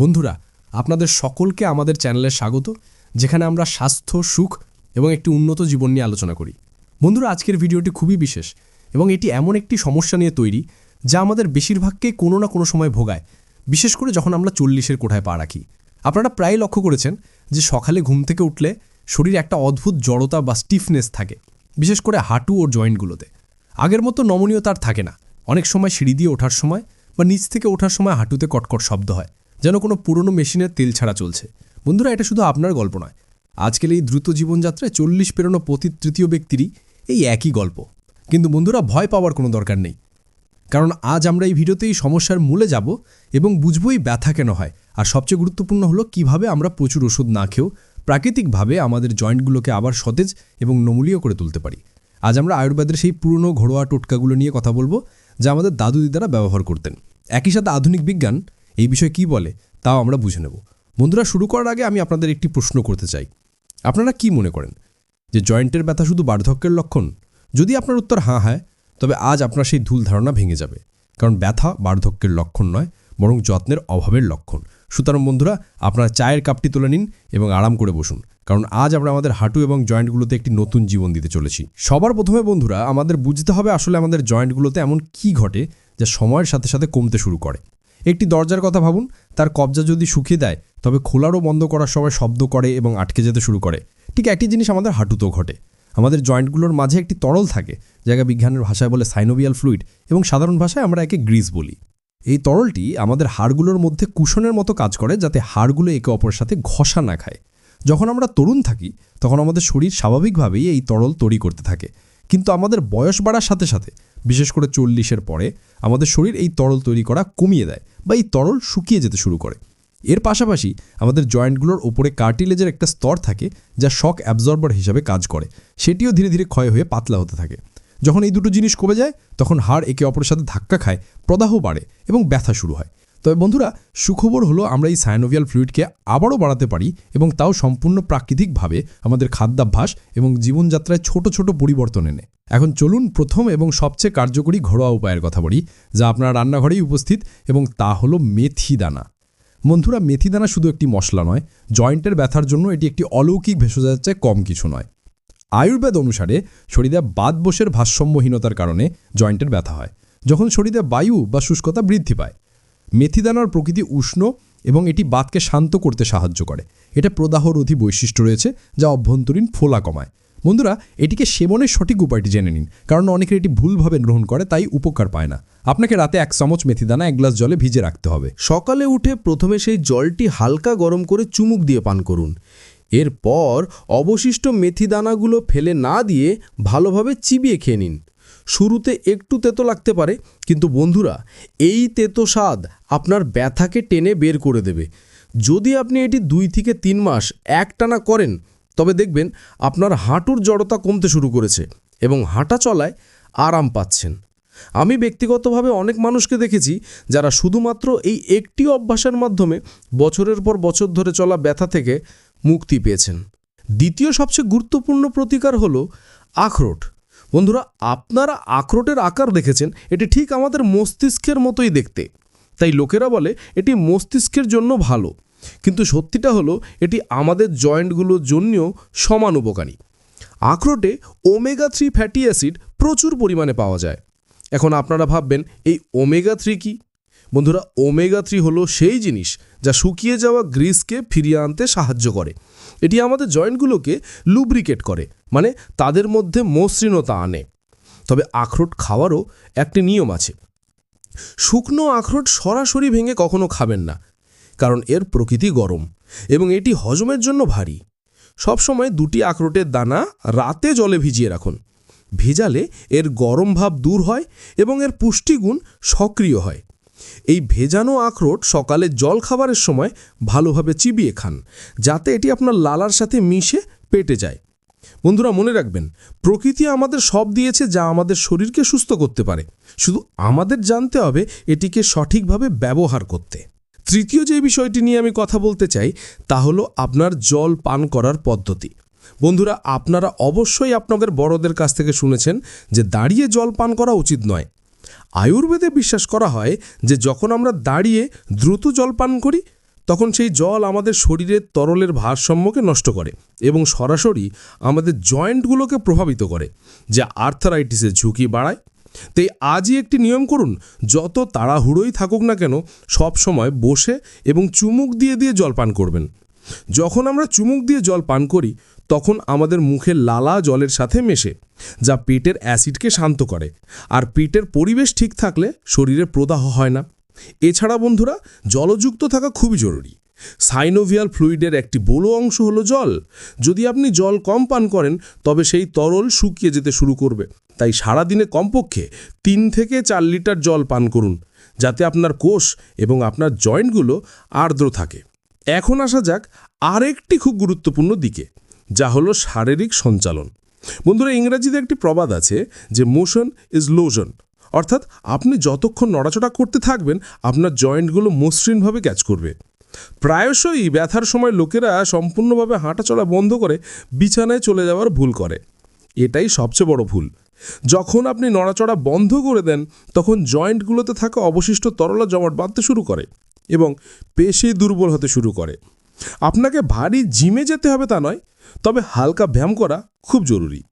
বন্ধুরা, আপনাদের সকলকে আমাদের চ্যানেলে স্বাগত, যেখানে আমরা স্বাস্থ্য, সুখ এবং একটি উন্নত জীবন নিয়ে আলোচনা করি। বন্ধুরা, আজকের ভিডিওটি খুবই বিশেষ এবং এটি এমন একটি সমস্যা নিয়ে তৈরি যা আমাদের বেশিরভাগকেই কোনো না কোনো সময় ভোগায়, বিশেষ করে যখন আমরা চল্লিশের কোঠায় পা রাখি। আপনারা প্রায় লক্ষ্য করেছেন যে সকালে ঘুম থেকে উঠলে শরীর একটা অদ্ভুত জড়তা বা স্টিফনেস থাকে, বিশেষ করে হাঁটু ও জয়েন্টগুলোতে। আগের মতো নমনীয়তার থাকে না। অনেক সময় সিঁড়ি দিয়ে ওঠার সময় বা নিচ থেকে ওঠার সময় হাঁটুতে কটকট শব্দ হয়। যেন কোনো পুরনো মেশিনের তেল ছাড়া চলছে। বন্ধুরা, এটা শুধু আপনার গল্প নয়। আজকের এই দ্রুত জীবনযাত্রায় চল্লিশ পেরোনো প্রতি তৃতীয় ব্যক্তিরই এই একই গল্প। কিন্তু বন্ধুরা, ভয় পাওয়ার কোনো দরকার নেই। কারণ আজ আমরা এই ভিডিওতেই সমস্যার মূলে যাব এবং বুঝব এই ব্যথা কেন হয়। আর সবচেয়ে গুরুত্বপূর্ণ হলো কীভাবে আমরা প্রচুর ওষুধ না খেয়েও প্রাকৃতিকভাবে আমাদের জয়েন্টগুলোকে আবার সতেজ এবং নমূলীয় করে তুলতে পারি। আজ আমরা আয়ুর্বেদের সেই পুরনো ঘরোয়া টোটকাগুলো নিয়ে কথা বলব, যা আমাদের দাদু দিদারা ব্যবহার করতেন। একই সাথে আধুনিক বিজ্ঞান এই বিষয়ে কি বলে, তাও আমরা বুঝে নেব। বন্ধুরা, শুরু করার আগে আমি আপনাদের একটি প্রশ্ন করতে চাই। আপনারা কি মনে করেন যে জয়েন্টের ব্যথা শুধু বার্ধক্যের লক্ষণ? যদি আপনার উত্তর হাঁ হয়, তবে আজ আপনার সেই ধুল ধারণা ভেঙে যাবে। কারণ ব্যথা বার্ধক্যের লক্ষণ নয়, বরং যত্নের অভাবের লক্ষণ। সুতরাং বন্ধুরা, আপনারা চায়ের কাপটি তুলে নিন এবং আরাম করে বসুন। কারণ আজ আমরা আমাদের হাঁটু এবং জয়েন্টগুলোতে একটি নতুন জীবন দিতে চলেছি। সবার প্রথমে বন্ধুরা, আমাদের বুঝতে হবে আসলে আমাদের জয়েন্টগুলোতে এমন কি ঘটে যা সময়ের সাথে সাথে কমতে শুরু করে। একটি দরজার কথা ভাবুন, তার কবজা যদি শুকিয়ে দেয়, তবে খোলারও বন্ধ করার সময় শব্দ করে এবং আটকে যেতে শুরু করে। ঠিক একই জিনিস আমাদের হাঁটুতেও ঘটে। আমাদের জয়েন্টগুলোর মাঝে একটি তরল থাকে জায়গা বিজ্ঞানের ভাষায় বলে সাইনোভিয়াল ফ্লুইড এবং সাধারণ ভাষায় আমরা একে গ্রিস বলি। এই তরলটি আমাদের হাড়গুলোর মধ্যে কুশনের মতো কাজ করে যাতে হাড়গুলো একে অপরের সাথে ঘষা না খায়। যখন আমরা তরুণ থাকি, তখন আমাদের শরীর স্বাভাবিকভাবেই এই তরল তৈরি করতে থাকে। কিন্তু আমাদের বয়স বাড়ার সাথে সাথে বিশেষ করে চল্লিশের পরে আমাদের শরীর এই তরল তৈরি করা কমিয়ে দেয় বা এই তরল শুকিয়ে যেতে শুরু করে। এর পাশাপাশি আমাদের জয়েন্টগুলোর ওপরে কার্টিলেজের একটা স্তর থাকে যা শক অ্যাবজর্বার হিসাবে কাজ করে। সেটিও ধীরে ধীরে ক্ষয় হয়ে পাতলা হতে থাকে। যখন এই দুটো জিনিস কমে যায়, তখন হাড় একে অপরের সাথে ধাক্কা খায়, প্রদাহ বাড়ে এবং ব্যথা শুরু হয়। তবে বন্ধুরা, সুখবর হলো আমরা এই সাইনোভিয়াল ফ্লুইডকে আবারও বাড়াতে পারি এবং তাও সম্পূর্ণ প্রাকৃতিকভাবে আমাদের খাদ্যাভ্যাস এবং জীবনযাত্রায় ছোট ছোট পরিবর্তন এনে। এখন চলুন প্রথম এবং সবচেয়ে কার্যকরী ঘরোয়া উপায়ের কথা বলি, যা আপনার রান্নাঘরেই উপস্থিত এবং তা হলো মেথি দানা। বন্ধুরা, মেথি দানা শুধু একটি মশলা নয়, জয়েন্টের ব্যথার জন্য এটি একটি অলৌকিক ভেষজ যাচ্ছে কম কিছু নয়। আয়ুর্বেদ অনুসারে শরীরে বাতবোষের ভারসাম্যহীনতার কারণে জয়েন্টের ব্যথা হয়, যখন শরীরে বায়ু বা শুষ্কতা বৃদ্ধি পায়। মেথিদানার প্রকৃতি উষ্ণ এবং এটি বাতকে শান্ত করতে সাহায্য করে। এটা প্রদাহরোধী বৈশিষ্ট্য রয়েছে যা অভ্যন্তরীণ ফোলা কমায়। বন্ধুরা, এটিকে সেবনের সঠিক উপায়টি জেনে নিন, কারণ অনেকে এটি ভুলভাবে গ্রহণ করে, তাই উপকার পায় না। আপনাকে রাতে এক চামচ মেথিদানা এক গ্লাস জলে ভিজে রাখতে হবে। সকালে উঠে প্রথমে সেই জলটি হালকা গরম করে চুমুক দিয়ে পান করুন। এরপর অবশিষ্ট মেথিদানাগুলো ফেলে না দিয়ে ভালোভাবে চিবিয়ে খেয়ে নিন। শুরুতে একটু তেতো লাগতে পারে, কিন্তু বন্ধুরা, এই তেতো স্বাদ আপনার ব্যথাকে টেনে বের করে দেবে। যদি আপনি এটি দুই থেকে তিন মাস একটানা করেন, তবে দেখবেন আপনার হাঁটুর জড়তা কমতে শুরু করেছে এবং হাঁটা চলায় আরাম পাচ্ছেন। আমি ব্যক্তিগতভাবে অনেক মানুষকে দেখেছি যারা শুধুমাত্র এই একটি অভ্যাসের মাধ্যমে বছরের পর বছর ধরে চলা ব্যথা থেকে মুক্তি পেয়েছেন। দ্বিতীয় সবচেয়ে গুরুত্বপূর্ণ প্রতিকার হলো আখরোট। বন্ধুরা, আপনারা আখরোটের আকার দেখেছেন, এটি ঠিক আমাদের মস্তিষ্কের মতোই দেখতে। তাই লোকেরা বলে, এটি মস্তিষ্কের জন্য ভালো। কিন্তু সত্যিটা হলো, এটি আমাদের জয়েন্টগুলোর জন্যও সমান উপকারী। আখরোটে ওমেগা থ্রি ফ্যাটি অ্যাসিড প্রচুর পরিমাণে পাওয়া যায়। এখন আপনারা ভাববেন, এই ওমেগা থ্রি কি? বন্ধুরা, ওমেগা থ্রি হলো সেই জিনিস যা শুকিয়ে যাওয়া গ্রিসকে ফিরিয়ে আনতে সাহায্য করে। এটি আমাদের জয়েন্টগুলোকে লুব্রিকেট করে। মানে তাদের মধ্যে মসৃণতা আনে। তবে আখরোট খাওয়ারও একটি নিয়ম আছে। শুকনো আখরোট সরাসরি ভেঙে কখনো খাবেন না, কারণ এর প্রকৃতি গরম এবং এটি হজমের জন্য ভারী। সবসময় দুটি আখরোটের দানা রাতে জলে ভিজিয়ে রাখুন। ভেজালে এর গরম ভাব দূর হয় এবং এর পুষ্টিগুণ সক্রিয় হয়। এই ভেজানো আখরোট সকালে জল খাবারের সময় ভালোভাবে চিবিয়ে খান, যাতে এটি আপনার লালার সাথে মিশে পেটে যায়। বন্ধুরা মনে রাখবেন, প্রকৃতি আমাদের সব দিয়েছে যা আমাদের শরীরকে সুস্থ করতে পারে। শুধু আমাদের জানতে হবে এটিকে সঠিকভাবে ব্যবহার করতে। তৃতীয় যে বিষয়টি নিয়ে আমি কথা বলতে চাই, তা হলো আপনার জল পান করার পদ্ধতি। বন্ধুরা, আপনারা অবশ্যই আপনাদের বড়দের কাছ থেকে শুনেছেন যে দাঁড়িয়ে জল পান করা উচিত নয়। আয়ুর্বেদে বিশ্বাস করা হয় যে যখন আমরা দাঁড়িয়ে দ্রুত জল পান করি তখন সেই জল আমাদের শরীরের তরলের ভারসাম্যকে নষ্ট করে এবং সরাসরি আমাদের জয়েন্টগুলোকে প্রভাবিত করে, যা আর্থারাইটিসের ঝুঁকি বাড়ায়। তাই আজই একটি নিয়ম করুন, যত তাড়াহুড়োই থাকুক না কেন, সব সময় বসে এবং চুমুক দিয়ে দিয়ে জল পান করবেন। যখন আমরা চুমুক দিয়ে জল পান করি, তখন আমাদের মুখে লালা জলের সাথে মেশে, যা পেটের অ্যাসিডকে শান্ত করে। আর পেটের পরিবেশ ঠিক থাকলে শরীরে প্রদাহ হয় না। এছাড়া বন্ধুরা, জলযুক্ত থাকা খুবই জরুরি। সাইনোভিয়াল ফ্লুইডের একটি বড় অংশ হলো জল। যদি আপনি জল কম পান করেন, তবে সেই তরল শুকিয়ে যেতে শুরু করবে। তাই সারাদিনে কমপক্ষে তিন থেকে চার লিটার জল পান করুন, যাতে আপনার কোষ এবং আপনার জয়েন্টগুলো আর্দ্র থাকে। এখন আসা যাক আরেকটি খুব গুরুত্বপূর্ণ দিকে, যা হলো শারীরিক সঞ্চালন। বন্ধুরা, ইংরেজিতে একটি প্রবাদ আছে যে, মোশন ইজ লোশন। অর্থাৎ আপনি যতক্ষণ নড়াচড়া করতে থাকবেন, আপনার জয়েন্টগুলো মসৃণভাবে ক্যাচ করবে। প্রায়শই ব্যথার সময় লোকেরা সম্পূর্ণভাবে হাঁটাচলা বন্ধ করে বিছানায় চলে যাওয়ার ভুল করে। এটাই সবচেয়ে বড় ভুল। যখন আপনি নড়াচড়া বন্ধ করে দেন, তখন জয়েন্টগুলোতে থাকা অবশিষ্ট তরলা জমাট বাঁধতে শুরু করে এবং পেশি দুর্বল হতে শুরু করে। আপনাকে ভারী জিমে যেতে হবে তা নয়, তবে হালকা ব্যায়াম করা খুব জরুরি।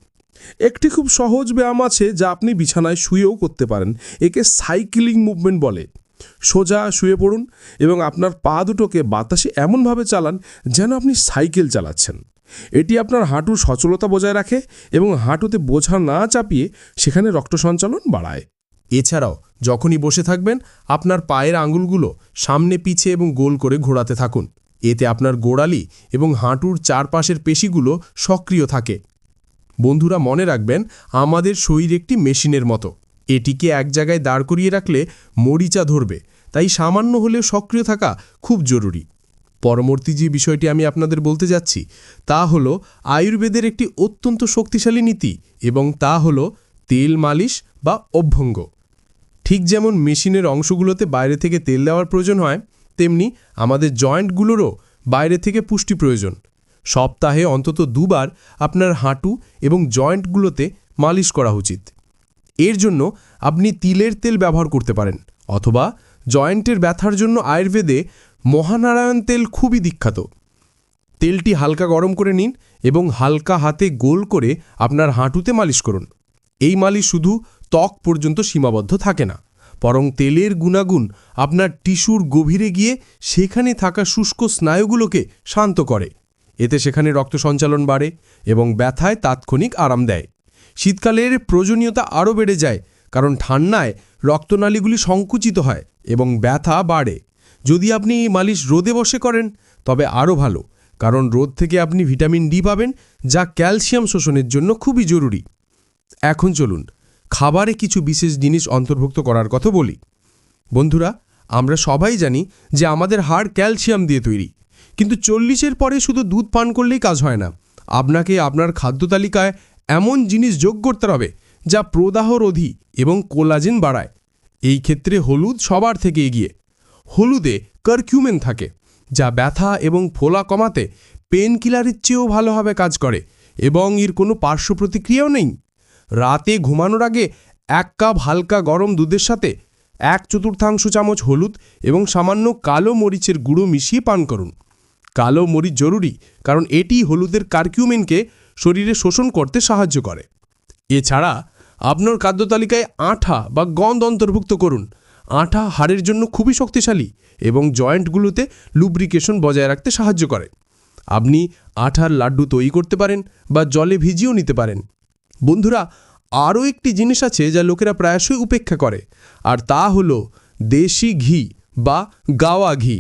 একটি খুব সহজ ব্যায়াম আছে যা আপনি বিছানায় শুয়েও করতে পারেন। একে সাইক্লিং মুভমেন্ট বলে। সোজা শুয়ে পড়ুন এবং আপনার পা দুটোকে বাতাসে এমনভাবে চালান যেন আপনি সাইকেল চালাচ্ছেন। এটি আপনার হাঁটুর সচলতা বজায় রাখে এবং হাঁটুতে বোঝা না চাপিয়ে সেখানে রক্ত সঞ্চালন বাড়ায়। এছাড়াও, যখনই বসে থাকবেন, আপনার পায়ের আঙুলগুলো সামনে পিছে এবং গোল করে ঘোরাতে থাকুন। এতে আপনার গোড়ালি এবং হাঁটুর চারপাশের পেশিগুলো সক্রিয় থাকে। বন্ধুরা মনে রাখবেন, আমাদের শরীর একটি মেশিনের মতো। এটিকে এক জায়গায় দাঁড় করিয়ে রাখলে মরিচা ধরবে, তাই সামান্য হলেও সক্রিয় থাকা খুব জরুরি। পরবর্তী যে বিষয়টি আমি আপনাদের বলতে যাচ্ছি, তা হল আয়ুর্বেদের একটি অত্যন্ত শক্তিশালী নীতি এবং তা হল তেল মালিশ বা অভ্যঙ্গ। ঠিক যেমন মেশিনের অংশগুলোতে বাইরে থেকে তেল দেওয়ার প্রয়োজন হয়, তেমনি আমাদের জয়েন্টগুলোরও বাইরে থেকে পুষ্টি প্রয়োজন। সপ্তাহে অন্তত দুবার আপনার হাঁটু এবং জয়েন্টগুলোতে মালিশ করা উচিত। এর জন্য আপনি তিলের তেল ব্যবহার করতে পারেন অথবা জয়েন্টের ব্যথার জন্য আয়ুর্বেদে মহানারায়ণ তেল খুবই বিখ্যাত। তেলটি হালকা গরম করে নিন এবং হালকা হাতে গোল করে আপনার হাঁটুতে মালিশ করুন। এই মালিশ শুধু ত্বক পর্যন্ত সীমাবদ্ধ থাকে না, বরং তেলের গুণাগুণ আপনার টিস্যুর গভীরে গিয়ে সেখানে থাকা শুষ্ক স্নায়ুগুলোকে শান্ত করে। এতে সেখানে রক্ত সঞ্চালন বাড়ে এবং ব্যথায় তাৎক্ষণিক আরাম দেয়। শীতকালের প্রয়োজনীয়তা আরও বেড়ে যায় কারণ ঠান্ডায় রক্তনালীগুলি সংকুচিত হয় এবং ব্যথা বাড়ে। যদি আপনি মালিশ রোদে বসে করেন, তবে আরও ভালো, কারণ রোদ থেকে আপনি ভিটামিন ডি পাবেন, যা ক্যালসিয়াম শোষণের জন্য খুবই জরুরি। এখন চলুন, খাবারে কিছু বিশেষ জিনিস অন্তর্ভুক্ত করার কথা বলি। বন্ধুরা, আমরা সবাই জানি যে আমাদের হাড় ক্যালসিয়াম দিয়ে তৈরি। কিন্তু চল্লিশের পরে শুধু দুধ পান করলেই কাজ হয় না। আপনাকে আপনার খাদ্য তালিকায় এমন জিনিস যোগ করতে হবে, যা প্রদাহরোধী এবং কোলাজেন বাড়ায়। এই ক্ষেত্রে হলুদ সবার থেকে এগিয়ে। হলুদে কারকিউমেন থাকে, যা ব্যথা এবং ফোলা কমাতে পেন কিলারের চেয়েও ভালোভাবে কাজ করে এবং এর কোনো পার্শ্ব প্রতিক্রিয়াও নেই। রাতে ঘুমানোর আগে এক কাপ হালকা গরম দুধের সাথে এক চতুর্থাংশ চামচ হলুদ এবং সামান্য কালো মরিচের গুঁড়ো মিশিয়ে পান করুন। কালো মরিচ জরুরি, কারণ এটি হলুদের কার্কিউমেনকে শরীরে শোষণ করতে সাহায্য করে। এছাড়া, আপনার খাদ্য তালিকায় আঠা বা গন্ধ অন্তর্ভুক্ত করুন। আঠা হাড়ের জন্য খুবই শক্তিশালী এবং জয়েন্টগুলোতে লুব্রিকেশন বজায় রাখতে সাহায্য করে। আপনি আঠার লাড্ডু তৈরি করতে পারেন বা জলে ভিজিয়েও নিতে পারেন। বন্ধুরা, আরও একটি জিনিস আছে যা লোকেরা প্রায়শই উপেক্ষা করে, আর তা হলো দেশি ঘি বা গাওয়া ঘি।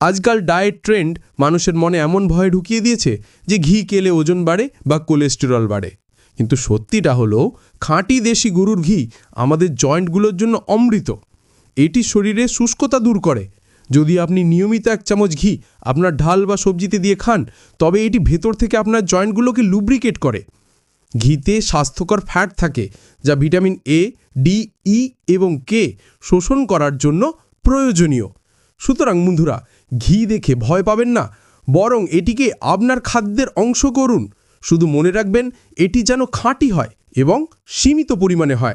আজকাল ডায়েট ট্রেন্ড মানুষের মনে এমন ভয় ঢুকিয়ে দিয়েছে যে ঘি কেলে ওজন বাড়ে বা কোলেস্টেরল বাড়ে। কিন্তু সত্যিটা হলো, খাঁটি দেশি গরুর ঘি আমাদের জয়েন্টগুলোর জন্য অমৃত। এটি শরীরে শুষ্কতা দূর করে। যদি আপনি নিয়মিত এক চামচ ঘি আপনার ঢাল বা সবজিতে দিয়ে খান, তবে এটি ভেতর থেকে আপনার জয়েন্টগুলোকে লুব্রিকেট করে। ঘিতে স্বাস্থ্যকর ফ্যাট থাকে, যা ভিটামিন এ ডি ই এবং কে শোষণ করার জন্য প্রয়োজনীয়। সুতরাং বন্ধুরা ঘি দেখে ভয় পাবেন না, বরং এটিকে আপনার খাদ্যের অংশ করুন। শুধু মনে রাখবেন, এটি যেন খাঁটি হয় এবং সীমিত পরিমাণে হয়।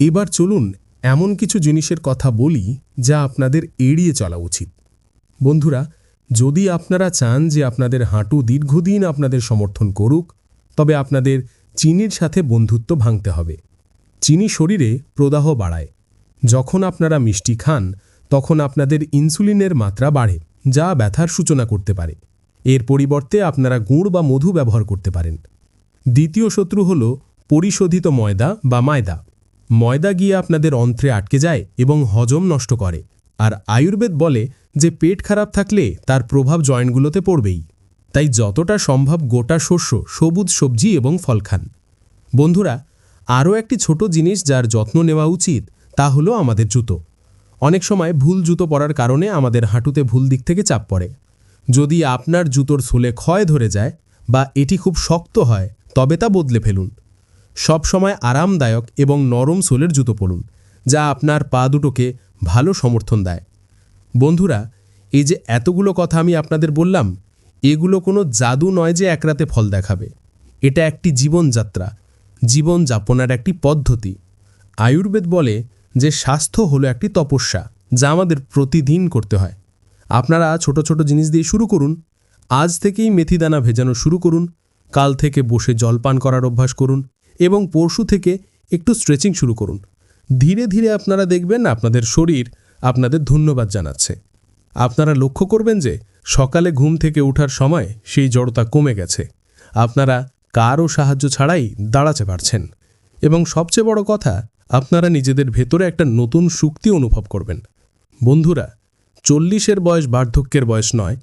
এবার চলুন এমন কিছু জিনিসের কথা বলি যা আপনাদের এড়িয়ে চলা উচিত। বন্ধুরা, যদি আপনারা চান যে আপনাদের হাঁটু দীর্ঘদিন আপনাদের সমর্থন করুক, তবে আপনাদের চিনির সাথে বন্ধুত্ব ভাঙতে হবে। চিনি শরীরে প্রদাহ বাড়ায়। যখন আপনারা মিষ্টি খান, তখন আপনাদের ইনসুলিনের মাত্রা বাড়ে, যা ব্যথার সূচনা করতে পারে। এর পরিবর্তে আপনারা গুড় বা মধু ব্যবহার করতে পারেন। দ্বিতীয় শত্রু হল পরিশোধিত ময়দা বা ময়দা। ময়দা গিয়ে আপনাদের অন্ত্রে আটকে যায় এবং হজম নষ্ট করে, আর আয়ুর্বেদ বলে যে পেট খারাপ থাকলে তার প্রভাব জয়েন্টগুলোতে পড়বেই। তাই যতটা সম্ভব গোটা শস্য, সবুজ সবজি এবং ফল খান। বন্ধুরা আরও একটি ছোট জিনিস যার যত্ন নেওয়া উচিত, তা হলো আমাদের জুতো। অনেক সময় ভুল জুতো পরার কারণে আমাদের হাঁটুতে ভুল দিক থেকে চাপ পড়ে। যদি আপনার জুতোর সোলে ক্ষয় ধরে যায় বা এটি খুব শক্ত হয়, তবে তা বদলে ফেলুন। সব সময় আরামদায়ক এবং নরম সোলের জুতো পরুন, যা আপনার পা দুটোকে ভালো সমর্থন দেয়। বন্ধুরা, এই যে এতগুলো কথা আমি আপনাদের বললাম, এগুলো কোনো জাদু নয় যে একরাতে ফল দেখাবে। এটা একটি জীবনযাত্রা। জীবনযাপনের একটি পদ্ধতি। আয়ুর্বেদ বলে যে স্বাস্থ্য হলো একটি তপস্যা, যা আমাদের প্রতিদিন করতে হয়। আপনারা ছোট ছোট জিনিস দিয়ে শুরু করুন। আজ থেকেই মেথিদানা ভেজানো শুরু করুন। কাল থেকে বসে জলপান করার অভ্যাস করুন এবং পরশু থেকে একটু স্ট্রেচিং শুরু করুন। ধীরে ধীরে আপনারা দেখবেন আপনাদের শরীর আপনাদের ধন্যবাদ জানাচ্ছে। আপনারা লক্ষ্য করবেন যে সকালে ঘুম থেকে ওঠার সময় সেই জড়তা কমে গেছে। আপনারা কারও সাহায্য ছাড়াই দাঁড়াতে পারছেন। এবং সবচেয়ে বড় কথা, আপনারা নিজেদের ভেতরে একটা নতুন শক্তি অনুভব করবেন। বন্ধুরা, চল্লিশের বয়স বার্ধক্যের বয়স নয়,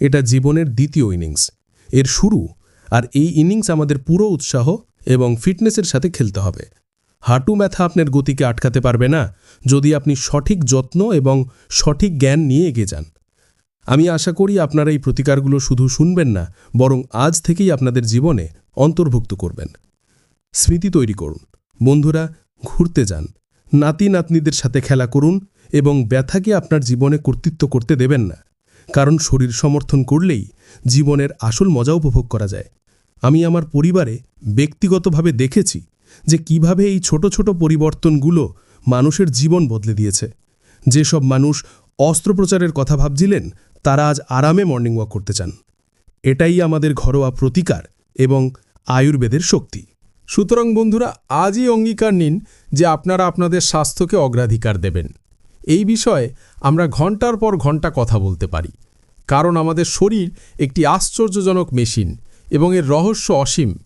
এটা জীবনের দ্বিতীয় ইনিংস। এর শুরু, আর এই ইনিংস আমাদের পুরো উৎসাহ এবং ফিটনেসের সাথে খেলতে হবে। হাঁটু ব্যথা আপনার গতিকে আটকাতে পারবে না যদি আপনি সঠিক যত্ন এবং সঠিক জ্ঞান নিয়ে এগিয়ে যান। আমি আশা করি আপনারা এই প্রতিকারগুলো শুধু শুনবেন না, বরং আজ থেকেই আপনাদের জীবনে অন্তর্ভুক্ত করবেন। স্মৃতি তৈরি করুন। বন্ধুরা, ঘুরতে যান। নাতি নাতনিদের সাথে খেলা করুন এবং ব্যথাকে আপনার জীবনে কর্তৃত্ব করতে দেবেন না। কারণ শরীর সমর্থন করলেই জীবনের আসল মজা উপভোগ করা যায়। আমি আমার পরিবারে ব্যক্তিগতভাবে দেখেছি যে কীভাবে এই ছোট ছোট পরিবর্তনগুলো মানুষের জীবন বদলে দিয়েছে। যেসব মানুষ অস্ত্রোপচারের কথা ভাবছিলেন, তারা আজ আরামে মর্নিং ওয়াক করতে চান। এটাই আমাদের ঘরোয়া প্রতিকার এবং আয়ুর্বেদের শক্তি। সুতরাং বন্ধুরা, আজই অঙ্গীকার নিন যে আপনারা আপনাদের স্বাস্থ্যকে অগ্রাধিকার দেবেন। এই বিষয়ে আমরা ঘণ্টার পর ঘণ্টা কথা বলতে পারি। কারণ আমাদের শরীর একটি আশ্চর্যজনক মেশিন এবং এর রহস্য অসীম।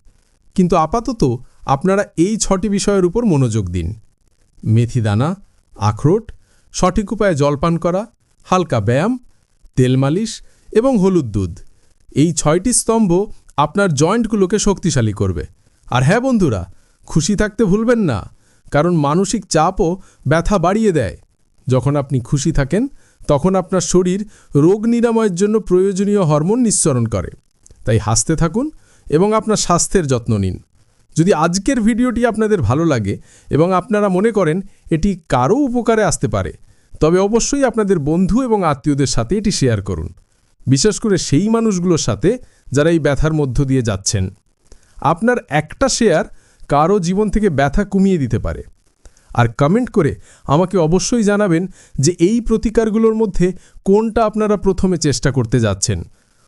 কিন্তু আপাতত আপনারা এই ছটি বিষয়ের উপর মনোযোগ দিন। মেথিদানা আখরোট, সঠিক উপায়ে জলপান করা, হালকা ব্যায়াম, তেল মালিশ এবং হলুদ দুধ। এই ছয়টি স্তম্ভ আপনার জয়েন্টগুলোকে শক্তিশালী করবে। আর হ্যাঁ বন্ধুরা, খুশি থাকতে ভুলবেন না, কারণ মানসিক চাপও ব্যথা বাড়িয়ে দেয়। যখন আপনি খুশি থাকেন, তখন আপনার শরীর রোগ নিরাময়ের জন্য প্রয়োজনীয় হরমোন নিঃসরণ করে। তাই হাসতে থাকুন এবং আপনার স্বাস্থ্যের যত্ন নিন। যদি আজকের ভিডিওটি আপনাদের ভালো লাগে এবং আপনারা মনে করেন এটি কারও উপকারে আসতে পারে, তবে অবশ্যই আপনাদের বন্ধু এবং আত্মীয়দের সাথে এটি শেয়ার করুন। বিশেষ করে সেই মানুষগুলোর সাথে যারা এই ব্যথার মধ্য দিয়ে যাচ্ছেন। আপনার একটা শেয়ার কারও জীবন থেকে ব্যথা কমিয়ে দিতে পারে। আর কমেন্ট করে আমাকে অবশ্যই জানাবেন যে এই প্রতিকারগুলোর মধ্যে কোনটা আপনারা প্রথমে চেষ্টা করতে যাচ্ছেন।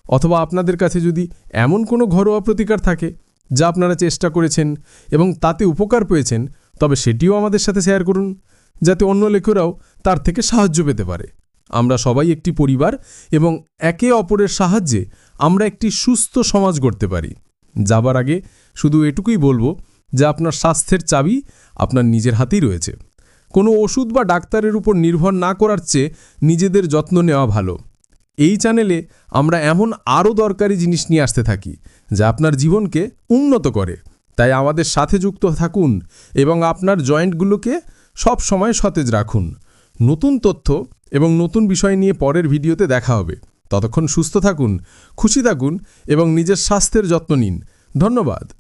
অথবা আপনাদের কাছে যদি এমন কোনো ঘরোয়া প্রতিকার থাকে যা আপনারা চেষ্টা করেছেন এবং তাতে উপকার পেয়েছেন, তবে সেটিও আমাদের সাথে শেয়ার করুন, যাতে অন্য লেখকরাও তার থেকে সাহায্য পেতে পারে। আমরা সবাই একটি পরিবার এবং একে অপরের সাহায্যে আমরা একটি সুস্থ সমাজ গড়তে পারি। যাবার আগে শুধু এটুকুই বলব যে আপনার স্বাস্থ্যের চাবি আপনার নিজের হাতেই রয়েছে। কোনো ওষুধ বা ডাক্তারের উপর নির্ভর না করার চেয়ে নিজেদের যত্ন নেওয়া ভালো। এই চ্যানেলে আমরা এমন আরও দরকারি জিনিস নিয়ে আসতে থাকি, যা আপনার জীবনকে উন্নত করে। তাই আমাদের সাথে যুক্ত থাকুন এবং আপনার জয়েন্টগুলোকে সব সময় সতেজ রাখুন। নতুন তথ্য এবং নতুন বিষয় নিয়ে পরের ভিডিওতে দেখা হবে। ততক্ষণ সুস্থ থাকুন খুশি থাকুন এবং নিজের স্বাস্থ্যের যত্ন নিন। ধন্যবাদ।